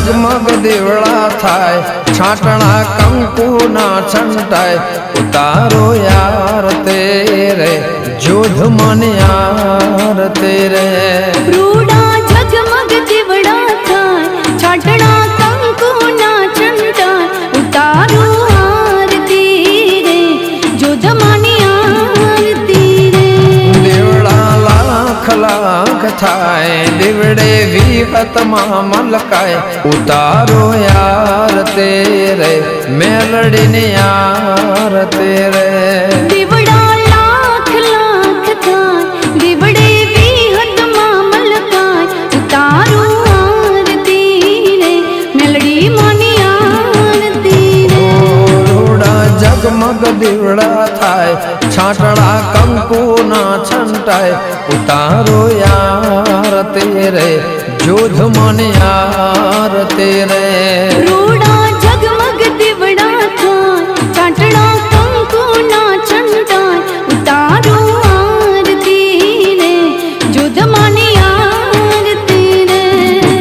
જગમગ દેવળા થાય, છાંટણા કંકુ ના છંટાય. ઉતારો યાર તેરે, જોધ મન યાર તેરે. રૂડા ઝગમગ દેવળા થાય, છાટણા થાય દીવડે વિહતમાં મલકાય. ઉતારો યાર તેરે મેલડીને યાર તેરે. દીવડા લાખ લાખ થાય દીવડે વિહતમાં મલકાય. ઉતારો આરતી રે મેલડી માની આરતી રે રોડા જગમગ દીવડા થાય છાટડા કંકુ ના છંટાય ઉતારો યાર તેરે જોધ મન યાર તેરે. રૂડા ઝગમગ દીવડા થાય ચાટડા કંકુ ના છંટાય ઉતારો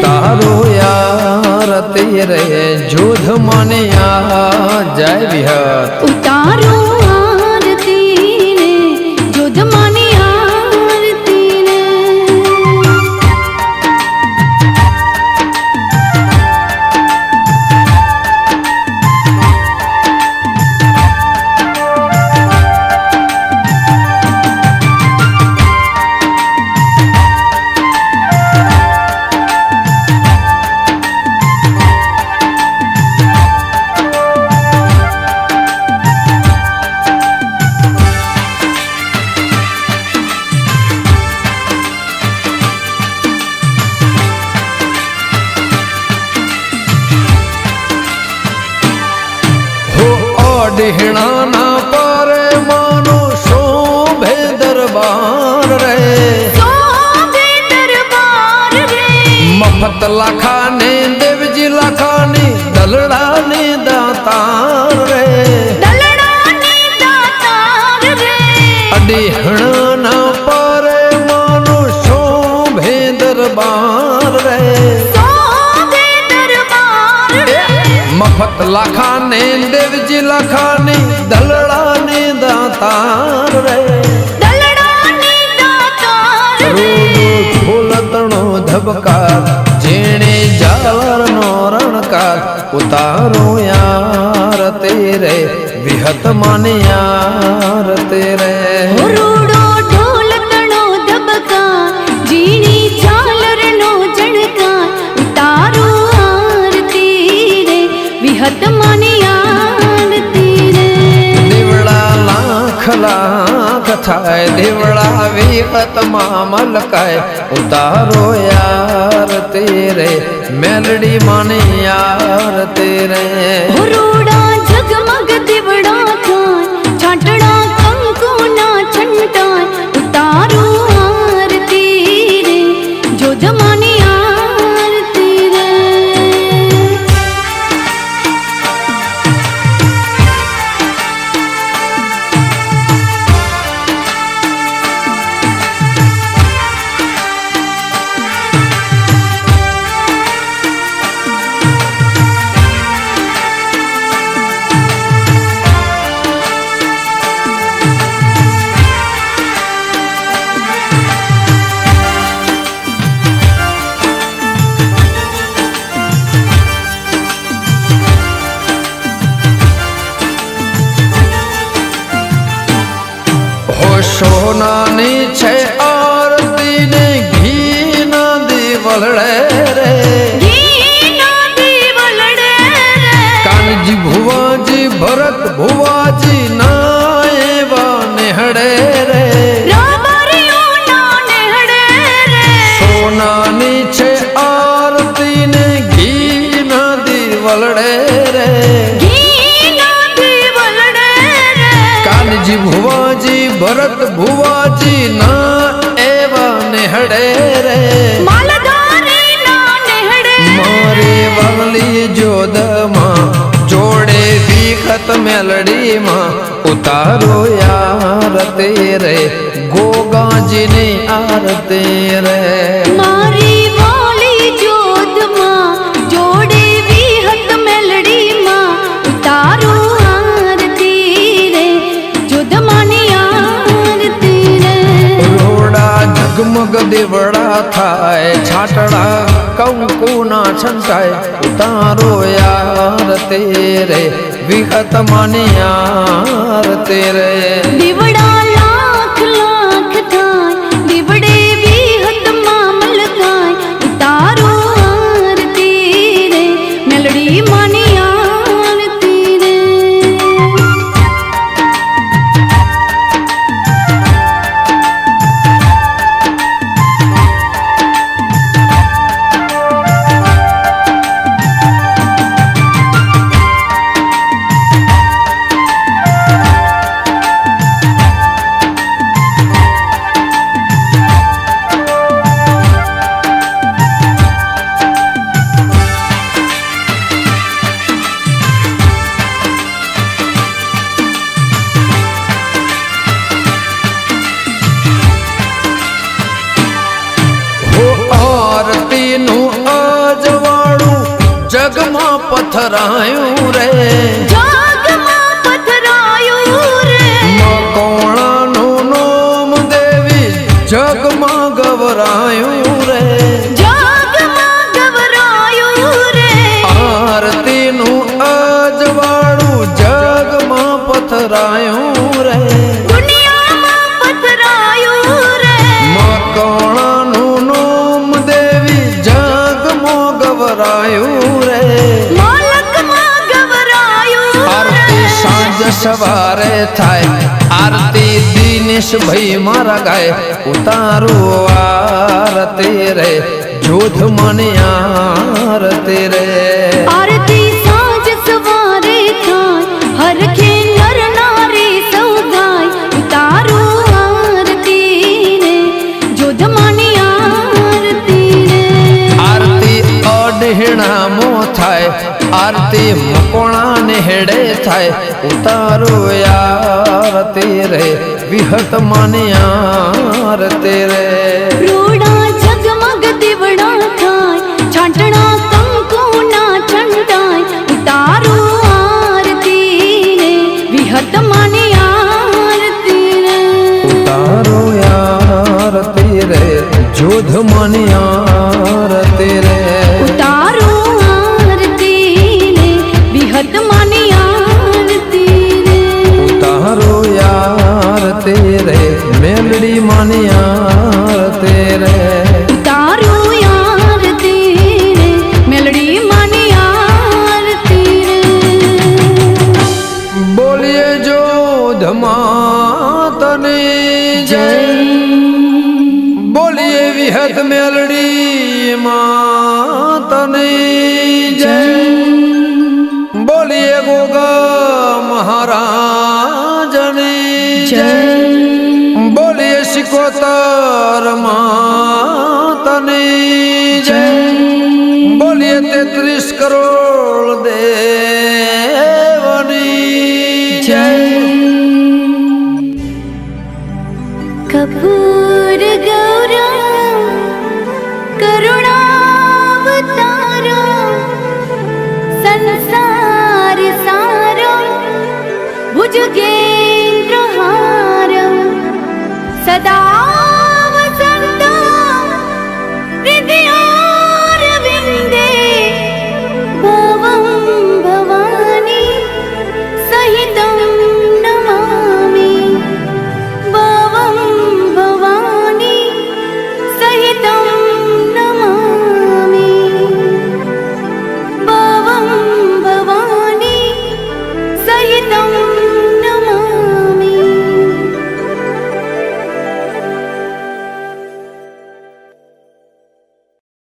તારો યાર તેરે. જોધ મને યા જય વિહત. ઓઢિણા ના પારે માનો શોભે દરબાર રે. મફત લાખા ને દેવજી દલડાને દાતાર રે. દલડાની દાતાર રે. અડીહણા પારે માનો શોભે દરબાર રે. મફત લાખાને દેવજી લાખાની દલડાને દાતાર રે. રે. ફૂલતણો ધબકાર જેણે જાલરનો રણકાર ઉતારો યાર તેરે વિહત માને યાર તેરે રૂડો લાખ લાખ થાય દેવડા વિહતમાં મલકાય. ઉતારો યાર તેરે મેલડી મને યાર તેરે રૂડા জননী મત મેલડીમાં ઉતારો રે ગોગાજીની આરતે રે મારી વાલી જોદમાં જોડે વિહત મેલડીમાં ઉતારો આરતે રે જોદમાની આરતે રે રોડા જગમગ દેવડા થાય છાટડા કંકુના છંટાય ઉતારો યાર તેરે વિહત માની યાર તેરે. દીવડા પથરાયું રે? જાગમાં પથરાયું રે? મકોણાનું નોમ દેવી જગમાં ગવરાયું રે? સવારે થાય આરતી દિનેશ ભાઈ મારા ગાય ઉતારું આરતી રે જોધ મને આરતી રે. આરતી સાંજ સવારે થાય હરખે નર નારી સૌ ગાય ઉતારું આરતી રે જોધમાની આરતી રે. આરતી અડહેણામો થાય આરતી મકોણા ને હેડે થાય. ઉતારો આરતી રે વિહત માને આરતી રે રૂડા જગમગ દીવડા થાય. છાંટણા કંકુના છંટાય. ઉતારું આરતી રે વિહત માની આરતી રે ઉતારો આરતી રે જોધ મને માતની જય. બોલીએ વિહત મેલડી માતની જય. બોલીએ ગોગા મહારાજની જય. બોલીએ શિકોતર માતની જય. બોલીએ તેત્રીસ કરોડ